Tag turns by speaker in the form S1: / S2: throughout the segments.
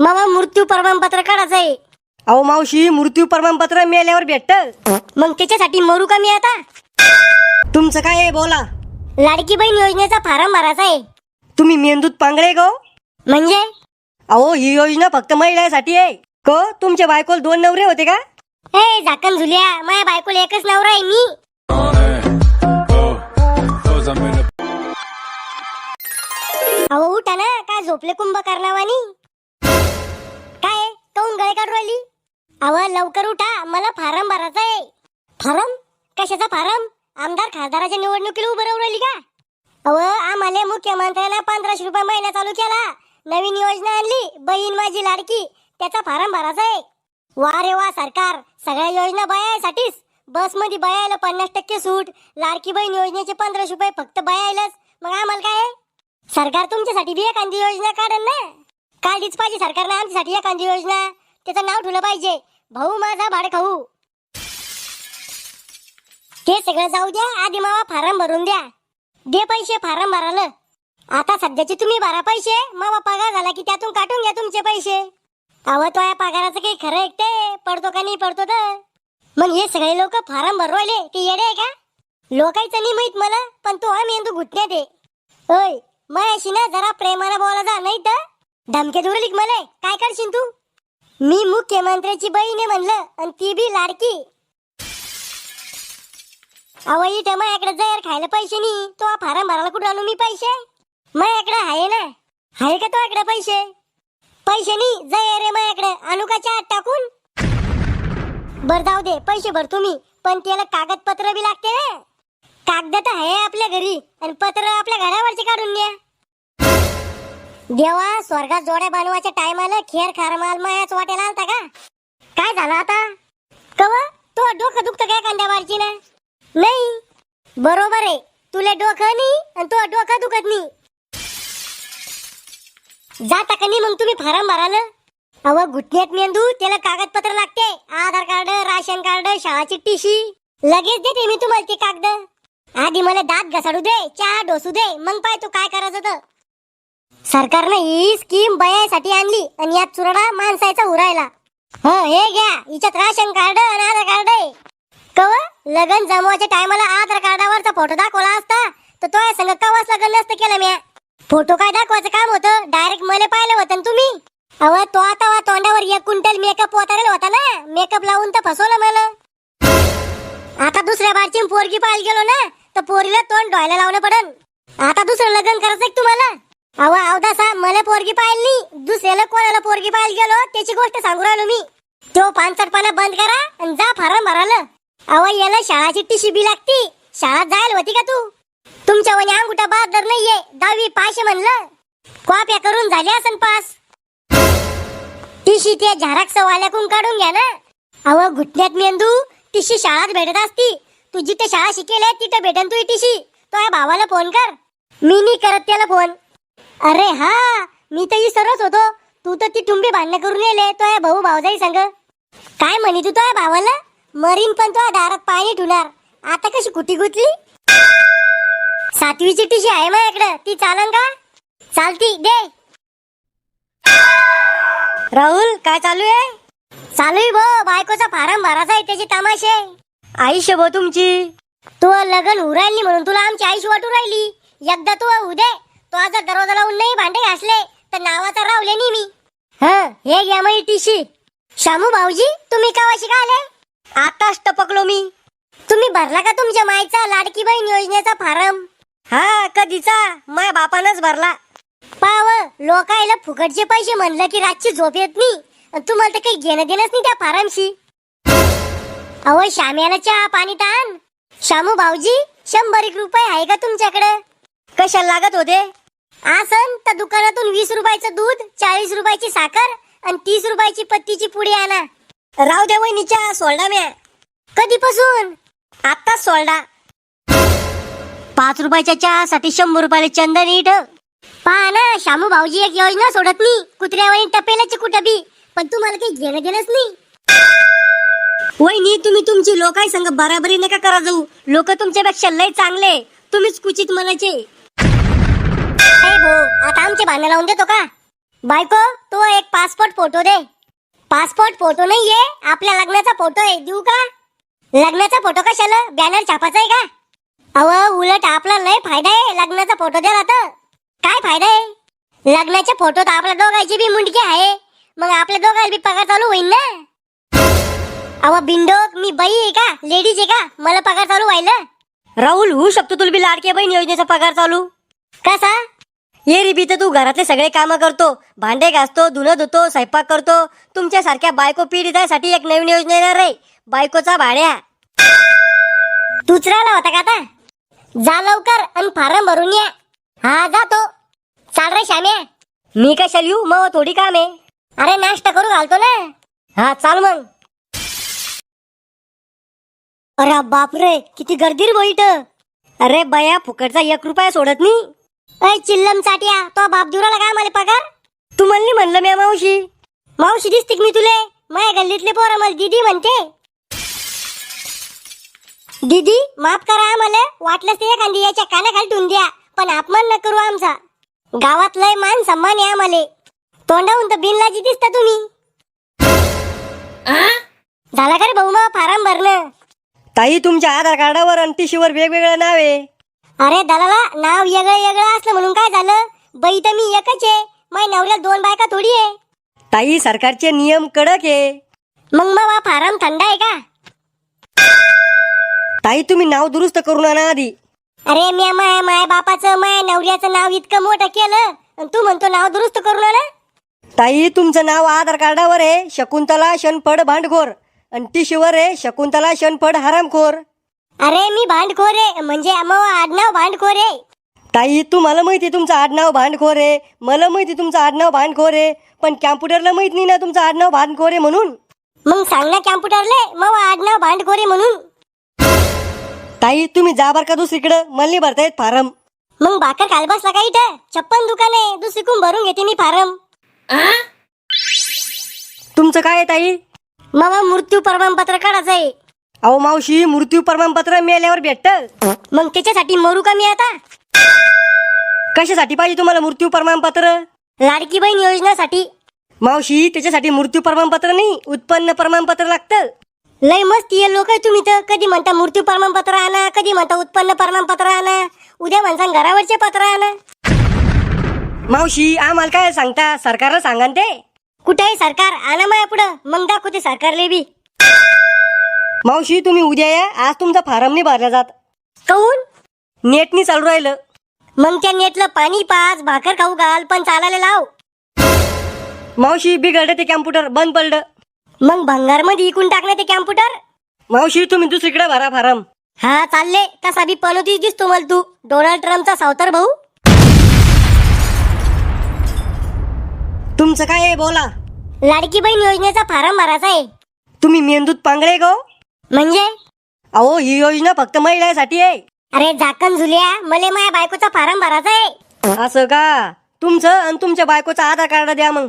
S1: मामा मृत्यू प्रमाणपत्र काढायचं आहे
S2: अहो मावशी मृत्यू प्रमाणपत्र मिळाल्यावर भेटत
S1: मग त्याच्यासाठी मरू का मी आता
S2: तुमचं काय आहे बोला
S1: लाडकी बहीण योजनेचा फारम भरायचा आहे
S2: तुम्ही मेंदूत पांगळे गो
S1: म्हणजे
S2: अहो ही योजना फक्त महिलांसाठी आहे क तुमच्या बायकोल दोन नवरे होते का
S1: हे झाकण झुल्या माझ्या बायकोला एकच नवरा आहे मी अहो उठा ना काय झोपले कुंभ काऊन राहिली? अव लवकर उठा. मला फारम भरायचा आहे. फारम? कशाचा फारम? आमदार खासदाराच्या निवडणुकीला उभं राहू राहिली का? अव आम्हाला मुख्यमंत्र्याला पंधराशे रुपये महिना चालू केला. नवीन योजना आणली. बहीण माझी लाडकी. त्याचा फारम भरायचा आहे. वा रे वा सरकार. सगळ्या योजना बयासाठीच बसमध्ये बयायला पन्नास टक्के सूट. लाडकी बहीण योजनेचे पंधराशे रुपये फक्त बयायलाच. मग आम्हाला काय? सरकार तुमच्यासाठी बी एखादी योजना काढन ना? काढलीच पाहिजे सरकारनं आमच्यासाठी एखादी योजना. त्याचं नाव ठेवलं पाहिजे. भाऊ माझा भाड खाऊ. ते सगळं जाऊ द्या. आधी मावा फारम भरून द्या. दे पैसे फारम भरालं. आता सध्याचे तुम्ही भरा पैसे. मावा पगार झाला की त्यातून काटून घ्या तुमचे पैसे. अव तो या पगाराचं काही खरं ऐकते पडतो का नाही पडतो तर. मग हे सगळे लोक फारम भरवायले. ते येडे आहे का? लोकायचं नाही माहीत मला पण तो हा मेंदू घुटण्यात आहे ओय मयाशी ना जरा प्रेमाला बोला जा नाही तर? धमके दूर मला. काय करशील तू? मी मुख्यमंत्र्याची बहीण आहे म्हणलं आणि ती बी लाडकी. अव इथं माझ्याकडे जर खायला पैसे नाही तो फारम भरायला कुठं आणू मी पैसे? माझ्याकडे आहे ना. आहे का तो पैसे? पैसे नाही जय रे माझ्याकडे. आणू का चहा टाकून. बर जाऊ दे पैसे भर तुम्ही पण त्याला कागदपत्र बी लागते ना. कागद तर आहे आपल्या घरी आणि पत्र आपल्या घरावरचे काढून द्या देवा स्वर्गात जोड्या बनवायच्या टायमाला खेर खार माल मायाच वाटेला आलता का? काय झालं आता? कव तो डोकं दुखत काय कांद्यावरची ना नाही. बरोबर आहे. तुला डोकं नाही आणि तो डोकं दुखत नाही. जाता का नाही मग तुम्ही फारम भराल अव घुटण्यात मेंदू त्याला कागदपत्र लागते. आधार कार्ड राशन कार्ड शाळाची टीशी. लगेच देते मी तुम्हाला ते कागद. आधी मला दात घसाडू दे चहा डोसू दे मग पाय तू काय करायचं तर. सरकारनं ही स्कीम बयासाठी आणली आणि यात चुरडा माणसाचा उरायला. हो हे घ्या. हिच्यात राशन कार्ड आणि आधार कार्ड आहे. कव लगन जमवायच्या टायमाला आधार कार्डावरचा फोटो दाखवला असता तर तो या संग कवाच लग्न नसतं केलं म्या. फोटो काय दाखवायचं काम होतं? डायरेक्ट मला पाहिलं होतं ना तुम्ही. अव तो आता तोंडावर एक क्विंटल मेकअप उतारेल होता ना. मेकअप लावून तर फसवलं मला. आता दुसऱ्या बारची पोरगी पाहायला गेलो ना तर पोरीला तोंड डोळ्याला लावणं पडन. आता दुसरं लग्न करायचं तुम्हाला? अहो अव अवदासा मला पोरगी पाहिली. नाही दुसऱ्याला कोणाला पोरगी पाहायला गेलो त्याची गोष्ट सांगू राहिलो मी. तो पानसटपणा बंद करा आणि जा फारम भराल अहो याला शाळाची टिशी बी लागती. शाळा जायला होती का तू? तुमच्या वनी अंगुठा बहादर नाहीये दहावी पाचशे म्हणलं. कॉप्या करून झाल्या असन पास. टिशी त्या झराक्स वाल्याकून काढून घ्या ना. अहो घुटण्यात मेंदू टिशी शाळात भेटत असती. तू जिथे शाळा शिकेल तिथे भेटन तू टिशी. तो या भावाला फोन कर. मी नाही करत त्याला फोन. अरे हा मी तर सर्वच होतो. तू तर ती टुंबी भांडणं करून येले तो या भाऊ भाऊजाई सांग. काय म्हणी तू तो या भावाला? मरीन पण तो दारात पाणी ठुणार आता कशी कुटी गुतली? सातवीची टिशी आहे माझ्याकडे. ती चालन का? चालती दे.
S2: राहुल काय चालू आहे?
S1: चालू आहे भो बायकोचा फारम भरायचा आहे त्याचे तमाशे.
S2: आयुष्य भो तुमची.
S1: तू लग्न उरायली म्हणून तुला आमची आयुष्य वाटू राहिली. एकदा तू उदे तो आज दरवाजा लावून नाही भांडे घासले तर नावाचा रावले नाही मी. ह हे घ्या मग टीशी. शामू भाऊजी तुम्ही कावाशी का आले
S2: आताच टपकलो मी.
S1: तुम्ही भरला का तुमच्या माईचा लाडकी बहीण योजनेचा फारम?
S2: हा कधीचा? माय बापानच भरला.
S1: पाव लोकायला फुकटचे पैसे म्हणलं की रातची झोप येत नाही. आणि तुम्हाला तर काही घेणं देणंच नाही त्या फारमशी. अहो श्याम्याला चहा पाणी ताण शामू भाऊजी शंभर एक रुपये आहे का तुमच्याकडे?
S2: कशाला लागत होते?
S1: आसन तर दुकानातून वीस रुपयाचं दूध चाळीस रुपयाची साखर आणि तीस रुपयाची पत्तीची पुडी आणा.
S2: राव द्या वहिनीच्या सोल्डा म्या.
S1: कधीपासून?
S2: आत्ताच सोल्डा. पाच रुपयाच्या चहासाठी शंभर रुपयाला चंदन इट.
S1: पहा ना शामू भाऊजी एक योजना सोडत नाही. कुत्र्यावानी टपेलाची कुठं बी. पण तुम्हाला काही घेणं देणंच नाही.
S2: वहिनी तुम्ही तुमची लोकाय संग बराबरी नका करा जाऊ. लोक तुमच्यापेक्षा लय चांगले. तुम्हीच कुचित म्हणायचे
S1: भाऊ आता आमचे भांडण लावून देतो का? बायको तो एक पासपोर्ट फोटो दे. पासपोर्ट फोटो नाहीये आपल्या लग्नाचा फोटो आहे देऊ का? लग्नाचा फोटो कशाला? बॅनर छापाचा आहे का? अव उलट आपला लय फायदा आहे लग्नाचा फोटो द्या तर. काय फायदा आहे? लग्नाच्या फोटोत आपल्या दोघांची बी मुंडकी आहे. मग आपल्या दोघांना बी पगार चालू होईल ना? अव बिंडोक मी बाई आहे का? लेडीज आहे का? मला पगार चालू व्हायला.
S2: राहुल होऊ शकतो तुला बी लाडके बहीण योजनेचा पगार चालू.
S1: कसा?
S2: ये रिबी तर तू घरातले सगळे कामं करतो. भांडे घासतो धुणं धुतो स्वयंपाक करतो. तुमच्यासारख्या बायको पीडितासाठी एक नवीन योजना येणार आहे. बायकोचा भाड्या.
S1: तूच राहिला होता का आता? जा लवकर आणि फारम भरून या. हा जातो चाल रे श्याम्या.
S2: मी कशाला येऊ? मग थोडी काम आहे.
S1: अरे नाश्ता करू घालतो ना.
S2: हा चाल मग.
S1: अरे बापरे किती गर्दी रे बैठ
S2: अरे बया फुकटचा एक रुपया सोडत नाही
S1: अय चिल्लम चाट्या तो बाप दुराला का मला पगार?
S2: तू म्हणली म्हणलं मी मावशी.
S1: मावशी दिसते का मी तुले. माझ्या गल्लीतले पोरं मला दीदी म्हणते. दीदी माफ करा आम्हाला. वाटलंच ते एखादी याच्या कानाखाली ठेवून द्या पण अपमान न करू आमचा. गावात लय मान सन्मान आहे आम्हाला. तोंडाहून तर बिनलाजी दिसता तुम्ही. झाला का रे भाऊ मग फारम भरणं?
S2: ताई तुमच्या आधार कार्डावर आणि टीशीवर वेगवेगळं नाव. आहे
S1: अरे दलाला नाव वेगळं वेगळं असलं म्हणून काय झालं? बाई तर मी एकच आहे. माझ्या नवऱ्याला दोन बायका थोडी आहे.
S2: ताई सरकारचे नियम कडक आहे.
S1: मग मग फारम थंड आहे का?
S2: ताई तुम्ही नाव दुरुस्त करून आणा आधी.
S1: अरे मी माय माय बापाचं माय नवऱ्याचं नाव इतकं मोठं केलं आणि तू म्हणतो नाव दुरुस्त करू ना
S2: ताई तुमचं नाव आधार कार्डावर आहे. शकुंतला शनफड भांडखोर. आणि टीशीवर आहे. शकुंतला शनफड हरामखोर.
S1: अरे मी भांडखोर आहे. म्हणजे मग आडनाव भांडखोर आहे.
S2: ताई तुम्हाला माहिती आहे तुमचं आडनाव भांडखोर आहे. मला माहिती तुमचं आडनाव भांडखोर आहे. पण कॅम्प्युटरला माहीत नाही ना तुमचं आडनाव भांडखोर आहे म्हणून.
S1: मग सांग ना कॅम्प्युटरले मग आडनाव भांडखोर आहे म्हणून.
S2: ताई तुम्ही जा बर का दुसरीकडं. मला नाही भरतायत फारम.
S1: मग भाकर खाल बसला का इथं? छप्पन दुकान आहे दुसरीकून भरून घेते मी फारम.
S2: तुमचं काय आहे ताई?
S1: मग मृत्यू प्रमाणपत्र काढायचं आहे.
S2: अहो मावशी मृत्यू प्रमाणपत्र मिळाल्यावर भेटत.
S1: मग त्याच्यासाठी मरू का मी आता?
S2: कशासाठी पाहिजे तुम्हाला मृत्यू प्रमाणपत्र?
S1: लाडकी बहीण योजनेसाठी.
S2: मावशी त्याच्यासाठी मृत्यू प्रमाणपत्र नाही उत्पन्न प्रमाणपत्र लागतं.
S1: लय मस्ती आहे लोक तुम्ही तर. कधी म्हणता मृत्यू प्रमाणपत्र आणा कधी म्हणता उत्पन्न प्रमाणपत्र आणा. उद्या म्हणता घरावरचे पत्र आणा.
S2: मावशी आम्हाला काय सांगता? सरकारला सांगा ना ते.
S1: कुठेही सरकार आणा माया पुढं. मग दाखवते सरकारले बी.
S2: मावशी तुम्ही उद्या या. आज तुमचा फारम नाही भरला जात.
S1: कहून
S2: नेटनी चालू राहिलं.
S1: मग त्या नेटलं पाणी पाच भाकर खाऊ घाल पण चालायला लाव.
S2: मावशी बिघडलं ते कॅम्प्युटर. बंद पडलं.
S1: मग भंगारमध्ये इकून टाकणं ते कॅम्प्युटर?
S2: मावशी तुम्ही दुसरीकडे भरा फारम.
S1: हा चालले. तसा बी पनोतीच दिसतो मला तू. डोनाल्ड ट्रम्पचा सावतर भाऊ.
S2: तुमचं काय आहे बोला.
S1: लाडकी बहीण योजनेचा फारम भरायचा आहे.
S2: तुम्ही मेंदूत पांगळे गो.
S1: म्हणजे?
S2: अहो ही योजना फक्त महिलांसाठी आहे.
S1: अरे झाकण झुल्या मले माया बायकोचा फारम भरायचा आहे.
S2: असं का? तुमचं आणि तुमच्या बायकोचा आधार कार्ड द्या मग.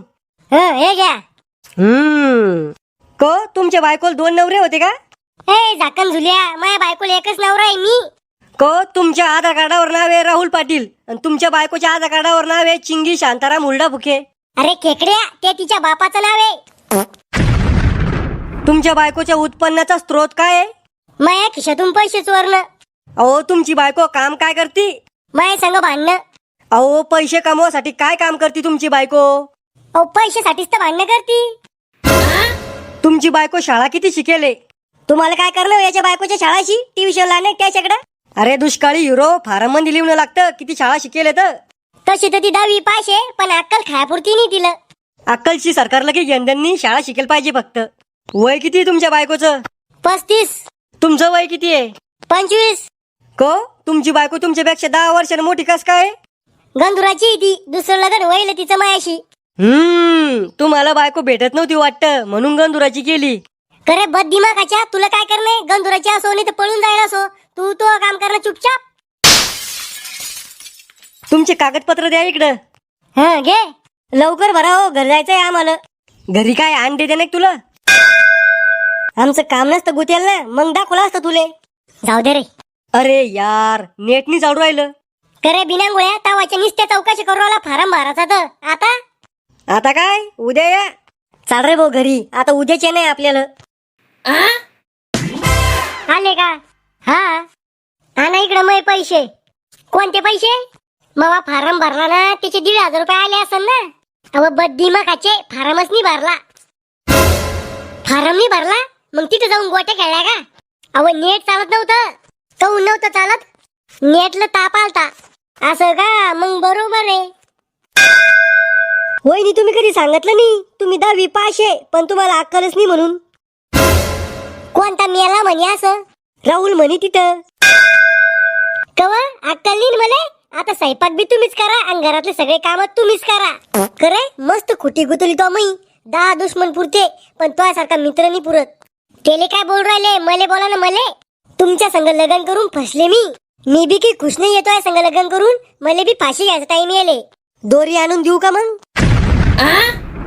S1: हं, हे घ्या.
S2: हम्म. को तुमच्या बायकोला दोन नवरे होते का?
S1: हे झाकण झुल्या माया बायकोला एकच नवरा आहे मी.
S2: को तुमच्या आधार कार्डावर नाव आहे राहुल पाटील आणि तुमच्या बायकोच्या आधार कार्डावर नाव आहे चिंगी शांताराम हुलडा फुके
S1: अरे खेकड्या ते तिच्या बापाचं नाव आहे.
S2: तुमच्या बायकोच्या उत्पन्नाचा स्रोत काय आहे?
S1: माया खिशातून पैसे चोरणं
S2: अहो तुमची बायको काम काय करते?
S1: माया संग भांडणं.
S2: अहो पैसे कमवासाठी काय काम करते तुमची बायको?
S1: अहो पैशासाठीच तर भांडणं करती.
S2: तुमची बायको शाळा किती शिकेले?
S1: तुम्हाला काय करणं याच्या बायकोच्या शाळाशी? ट्युशन लावणं त्याच्याकडं?
S2: अरे दुष्काळी हिरो फारममध्ये लिहून लागतं. किती शाळा शिकेले तर?
S1: तशी तर ती दहावी पाशे पण अक्कल खायापुरती नाही तिला.
S2: अक्कलची सरकारला की यंदांनी शाळा शिकेल पाहिजे फक्त. वय किती आहे तुमच्या बायकोचं?
S1: पस्तीस.
S2: तुमचं वय किती आहे?
S1: पंचवीस.
S2: को? तुमची बायको तुमच्यापेक्षा दहा वर्षांनी मोठी कस काय?
S1: गंधुराची आहे ती. दुसरं लग्न व्हायला तिचं मायाशी.
S2: हम्म तुम्हाला बायको भेटत नव्हती वाटतं म्हणून गंधुराची केली.
S1: करे बद दिमागाच्या तुला काय करणे? गंधुराची असो नाही तर पळून जायला असो. तू तो काम करणं चुपचाप.
S2: तुमचे कागदपत्र द्या इकडं.
S1: हा घे. लवकर भरा हो घर जायचंय आम्हाला.
S2: घरी काय आण देते नाही तुला?
S1: आमचं काम नसतं गुतेल ना मग दाखवलं असतं तुले. जाऊ दे रे.
S2: अरे यार नेटनी चालू राहिलं.
S1: करे बिनांगोळ्या तावाच्या निस्त्या चौकशी करू आला फारम भरायचा तर. आता?
S2: आता काय? उद्या या. चाल रे भाऊ घरी. आता उद्याचे नाही आपल्याला.
S1: आले का? हा? आणा इकडं मग पैसे. कोणते पैसे? मग फार्म भरला ना त्याचे दीड हजार रुपये आले असेल ना. अव बद्दी मकाचे फार्मच नाही भरला. फार्म नाही भरला? मग तिथे जाऊन गोट्या खेळल्या का? अव नेट चालत नव्हतं. काऊन नव्हतं चालत? नेटला ताप आलता. असं का? मग बरोबर आहे.
S2: वहिनी तुम्ही कधी सांगितलं नाही तुम्ही दहावी पास आहे पण तुम्हाला अक्कलच नाही म्हणून.
S1: कोणता मेला म्हणे असं?
S2: राहुल म्हणे तिथं.
S1: कवा? अक्कल नाही मले आता स्वयंपाक बी तुम्हीच करा आणि घरातले सगळे काम तुम्हीच करा. खरे मस्त खुटी गुतली तो मी दहा दुश्मन पुरते पण तो सारखा मित्र नाही पुरत. तेले काय बोल राहिले? मले बोला ना मले. तुमच्या संग लग्न करून फसले मी. मी बी की खुश नाही येतोय संग लग्न करून. मले बी फाशी घ्यायचा टाइम येले
S2: दोरी आणून देऊ का मग?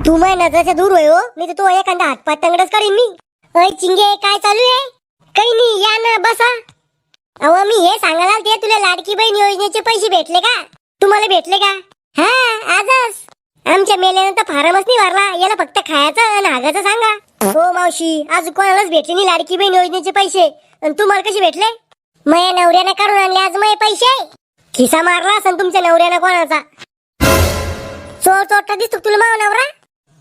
S1: तू माझ्या नजराच्या दूर होय हो. मी तर तो एखादा हातपात तंगडच करीन मी. अय चिंगे काय चालू आहे? काही नाही या ना बसा. अहो मी हे सांगायला ते तुला लाडकी बहीण योजनेचे पैसे भेटले का? तुम्हाला भेटले का? हा आजच. आमच्या मेल्यानंतर फारमच नाही भरला याला फक्त खायचं आणि हागाचं सांगा. हो मावशी. आज कोणालाच भेटले नाही लाडकी बहीण योजनेचे पैसे. आणि तुम्हाला कसे भेटले? मया नवऱ्यानं काढून आणले आज मये पैसे. खिसा मारला असन तुमच्या नवऱ्यानं कोणाचा. चोर चोरटा दिसतो तुला माव नवरा?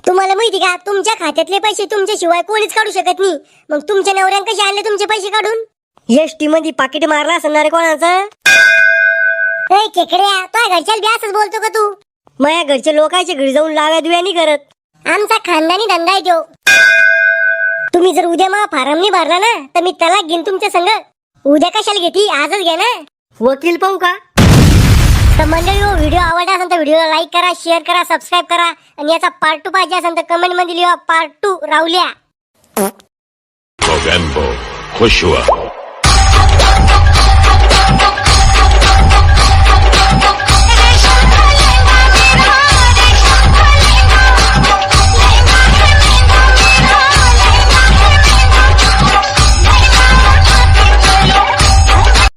S1: तुम्हाला माहिती का तुमच्या खात्यातले पैसे तुमच्या शिवाय कोणीच काढू शकत नाही. मग तुमच्या नवऱ्यानं कसे आणले तुमचे पैसे काढून?
S2: एसटी मध्ये पाकिट मारला असणार कोणाचं?
S1: ए खेकड्या तो घरच्या बी असंच बोलतो का तू?
S2: माझ्या घरच्या लोकांच्या घरी जाऊन लाव्या दुव्या नाही करत.
S1: आमचा खानदानी धंदा आहे तो. तुम्ही जर उद्या मला फारम नाही भरला ना तर मी तलाक घेईन तुमच्या संग. उद्या कशाला घेती? आजच घ्या ना.
S2: वकील पाहू का?
S1: तर मंडळी हो व्हिडिओ आवडला असेल तर व्हिडिओला लाईक करा शेअर करा सबस्क्राईब करा. आणि याचा पार्ट टू पाहिजे असेल तर कमेंटमध्ये लिहा पार्ट टू राहुल्या.
S3: Mogambo, Joshua,